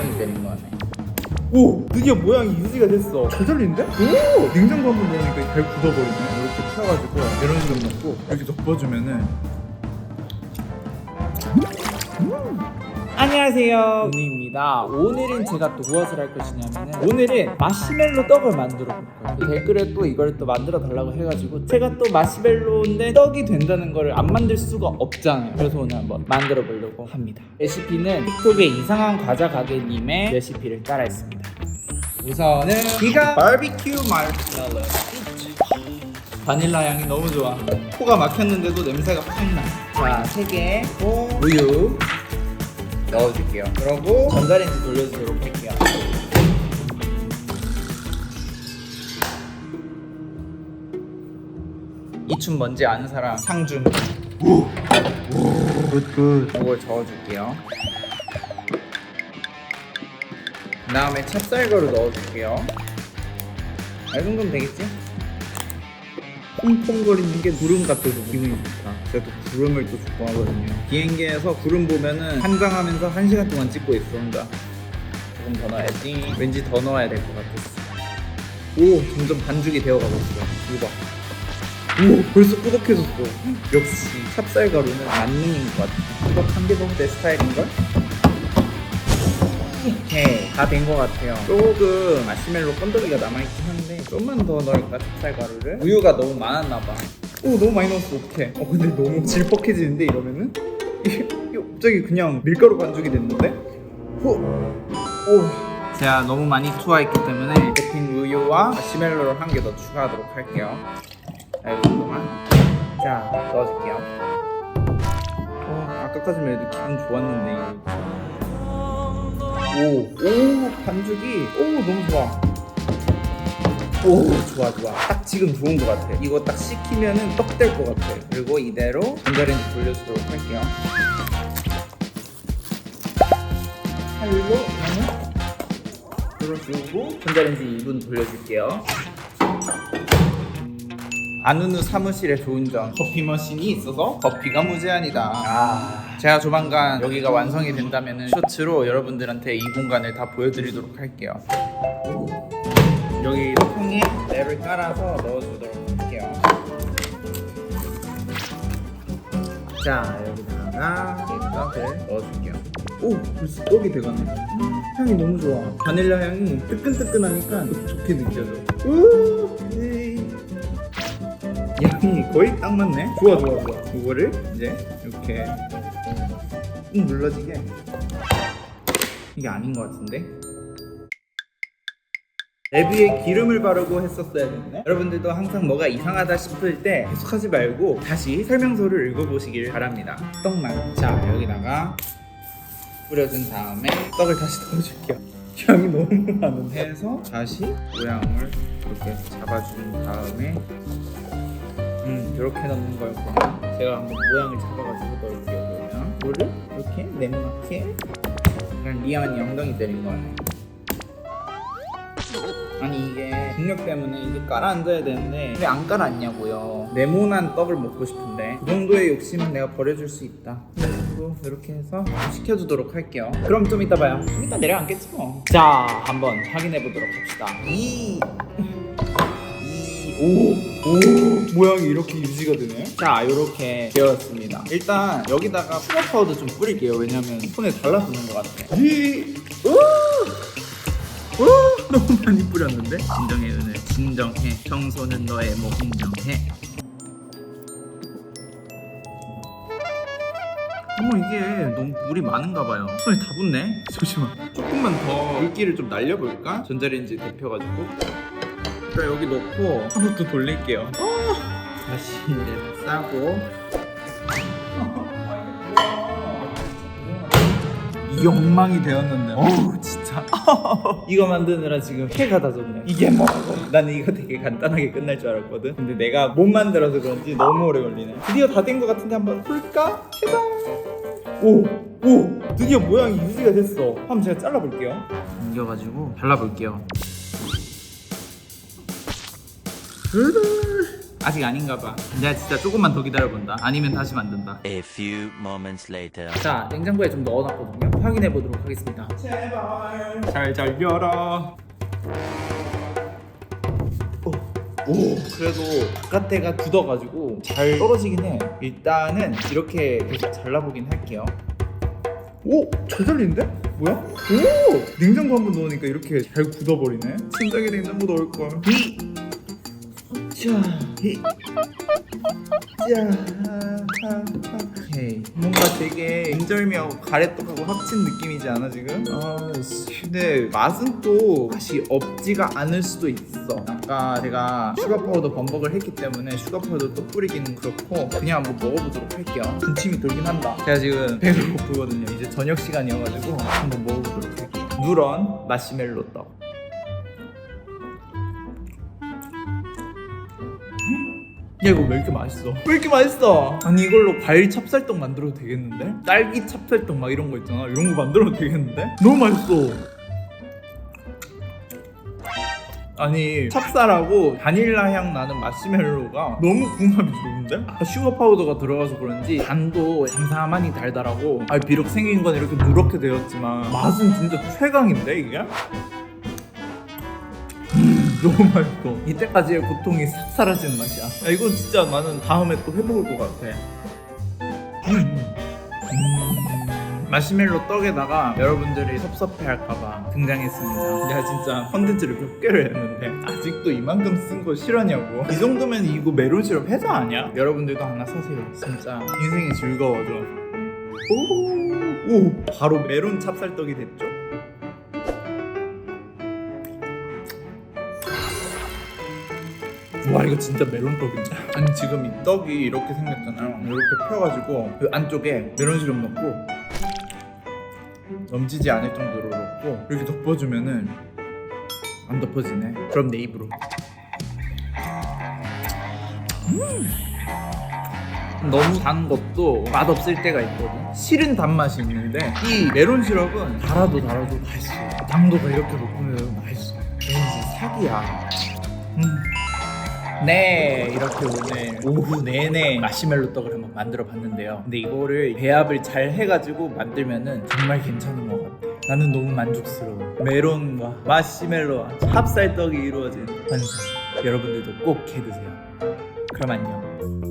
엉덩이 때린 거네. 오 드디어 모양이 유지가 됐어 잘 잘리는데? 오 냉장고 한 번 넣으니까 잘 굳어버리네 이렇게 펴가지고 이런 식으로 넣고 이렇게 덮어주면은 안녕하세요. 은희입니다. 오늘은 제가 또 무엇을 할 것이냐면은 오늘은 마시멜로 떡을 만들어 볼 거예요. 이 댓글에 또 이걸 또 만들어 달라고 해가지고 제가 또 마시멜로인데 떡이 된다는 거를 안 만들 수가 없잖아요. 그래서 오늘 한번 만들어 보려고 합니다. 레시피는 틱톡의 이상한 과자 가게님의 레시피를 따라했습니다. 우선은 비가 바비큐 마시멜로 바닐라 향이 너무 좋아. 코가 막혔는데도 냄새가 확나. 자 3개. 우유 넣어줄게요. 그러고 전자레인지 돌려주도록 할게요. 이 춤 뭔지 아는 사람 상준. 굿굿. 이걸 저어줄게요. 그 다음에 찹쌀가루 넣어줄게요. 아, 이 정도면 되겠지? 퐁퐁거리는 게 구름 같아서 기분이 좋다. 제가 또 구름을 또 좋아하거든요. 비행기에서 구름 보면은 한강하면서 한 시간 동안 찍고 있어 혼자. 조금 더 넣어야지. 왠지 더 넣어야 될 것 같았어. 오, 점점 반죽이 되어가고 있어. 이거 봐. 오, 벌써 꾸덕해졌어. 역시 찹쌀 가루는 만능인 것 같아. 꾸덕 한개 넣으면 내 스타일인걸? 오케이 다 된 것 같아요. 조금 마시멜로 건더기가 남아있긴 한데 좀만 더 넣을까 찹쌀 가루를. 우유가 너무 많았나 봐. 오 너무 많이 넣었어. 어떡해. 어 근데 너무 질퍽해지는데 이러면은? 이게 갑자기 그냥 밀가루 반죽이 됐는데? 후. 오. 제가 너무 많이 투하했기 때문에 데핀 우유와 마시멜로를 한 개 더 추가하도록 할게요. 자 이 정도만. 자 넣어줄게요. 어 아까까지만 해도 기분 좋았는데 오, 오, 반죽이, 오, 너무 좋아. 오, 좋아, 좋아. 딱 지금 좋은 것 같아. 이거 딱 식히면은 떡 될 것 같아. 그리고 이대로 전자레인지 돌려주도록 할게요. 칼로 돌려주고 전자레인지 2분 돌려줄게요. 안우누 사무실의 좋은 점 커피 머신이 있어서 커피가 무제한이다 아 제가 조만간 여기가 완성이 된다면 쇼츠로 여러분들한테 이 공간을 다 보여드리도록 할게요 여기 통에 랩을 깔아서 넣어주도록 할게요 자 여기다가 이 떡을 넣어줄게요 오 벌써 떡이 돼가네 음, 향이 너무 좋아 바닐라 향이 뜨끈뜨끈하니까 좋게 느껴져 우 에이. 양이 거의 딱 맞네. 좋아 좋아 좋아. 이거를 이제 이렇게 꾹 눌러지게. 이게 아닌 것 같은데. 레비에 기름을 바르고 했었어야 됐네. 여러분들도 항상 뭐가 이상하다 싶을 때 계속하지 말고 다시 설명서를 읽어보시길 바랍니다. 떡만. 자 여기다가 뿌려준 다음에 떡을 다시 넣어줄게요. 향이 너무 많은데 해서 다시 모양을 이렇게 잡아준 다음에 음 이렇게 넣는 거였구나 제가 한번 모양을 잡아가지고 넣을게요 이거를 이렇게 네모나게 그냥 리안이 엉덩이 때린 거네 아니 이게 중력 때문에 이게 깔아앉아야 되는데 왜 안 깔아앉냐고요. 네모난 떡을 먹고 싶은데 그 정도의 욕심은 내가 버려줄 수 있다. 그리고 이렇게 해서 식혀주도록 할게요. 그럼 좀 이따 봐요. 좀 이따 내려앉겠지 뭐자 한번 확인해 보도록 합시다. 이 오, 오, 모양이 이렇게 유지가 되네. 자, 이렇게 되었습니다. 일단 여기다가 추가 파우더 좀 뿌릴게요. 왜냐면 손에 달라붙는 것 같아. 이, 오, 오, 너무 많이 뿌렸는데? 진정해, 은혜. 진정해. 청소는 너의 목 인정해. 어머 이게 너무 물이 많은가 봐요 손에 다 붙네 잠시만 조금만 더 물기를 좀 날려볼까? 전자레인지 데펴가지고 자 여기 넣고 한 번 더 돌릴게요. 다시 이제 싸고. 이 엉망이 되었는데. 어우 진짜. 이거 만드느라 지금 해가 다 졌네 이게 뭐고 나는 이거 되게 간단하게 끝날 줄 알았거든. 근데 내가 못 만들어서 그런지 너무 오래 걸리네. 드디어 다 된 것 같은데 한번 볼까? 해봐 오! 오! 드디어 모양이 유지가 됐어. 한번 제가 잘라볼게요. 옮겨가지고 발라볼게요 아직 아닌가 봐 내가 진짜 조금만 더 기다려본다 아니면 다시 만든다 A few moments later. 자 냉장고에 좀 넣어놨거든요 확인해 보도록 하겠습니다. 제발 잘잘 열어. 오, 오 그래도 바깥에가 굳어가지고 잘 떨어지긴 해. 일단은 이렇게 계속 잘라보긴 할게요. 오! 잘 잘리는데? 뭐야? 오! 냉장고 한 번 넣으니까 이렇게 잘 굳어버리네. 진작에 냉장고 넣을걸. 히! 자, 히! 자, 오케이. 뭔가 되게 인절미하고 가래떡하고 합친 느낌이지 않아 지금? 아, 씨. 근데 맛은 또 맛이 없지가 않을 수도 있어. 아까 제가 슈가 파우더 범벅을 했기 때문에 슈가 파우더 또 뿌리기는 그렇고 그냥 한번 먹어보도록 할게요. 군침이 돌긴 한다. 제가 지금 배가 고프거든요. 이제 저녁 시간이어가지고 한번 먹어보도록 할게요. 누런 마시멜로 떡. 야 이거 왜 이렇게 맛있어? 왜 이렇게 맛있어? 아니 이걸로 과일 찹쌀떡 만들어도 되겠는데? 딸기 찹쌀떡 막 이런 거 있잖아 이런 거 만들어도 되겠는데? 너무 맛있어 아니 찹쌀하고 바닐라 향 나는 마시멜로가 너무 궁합이 좋은데? 아, 슈거 파우더가 들어가서 그런지 단도 잠잠하니 달달하고 아 비록 생긴 건 이렇게 누렇게 되었지만 맛은 진짜 최강인데 이게? 음, 너무 맛있어. 이때까지의 고통이 싹 사라지는 맛이야. 야, 이건 진짜 나는 다음에 또 해먹을 것 같아. 음. 음. 마시멜로 떡에다가 여러분들이 섭섭해할까봐 등장했습니다. 내가 진짜 컨텐츠를 몇 개를 했는데 아직도 이만큼 쓴 거 실화냐고. 이 정도면 이거 메론 시럽 해자 아니야? 여러분들도 하나 사세요. 진짜 인생이 즐거워져. 오, 오, 바로 메론 찹쌀떡이 됐죠? 와 이거 진짜 메론떡인데. 아니 지금 이 떡이 이렇게 생겼잖아요. 이렇게 펴가지고 그 안쪽에 메론 시럽 넣고 넘치지 않을 정도로 넣고 이렇게 덮어주면은 안 덮어지네. 그럼 내 입으로. 음. 너무 단 것도 맛없을 때가 있거든. 실은 단맛이 있는데 이 메론 시럽은 달아도 달아도 맛있어. 당도가 이렇게 높으면 맛있어. 왠지 사기야. 음. 네 이렇게 오늘 오후 내내 마시멜로 떡을 한번 만들어 봤는데요. 근데 이거를 배합을 잘 해가지고 만들면은 정말 괜찮은 것 같아. 나는 너무 만족스러워. 메론과 마시멜로와 찹쌀떡이 이루어진 완성 여러분들도 꼭 해드세요. 그럼 안녕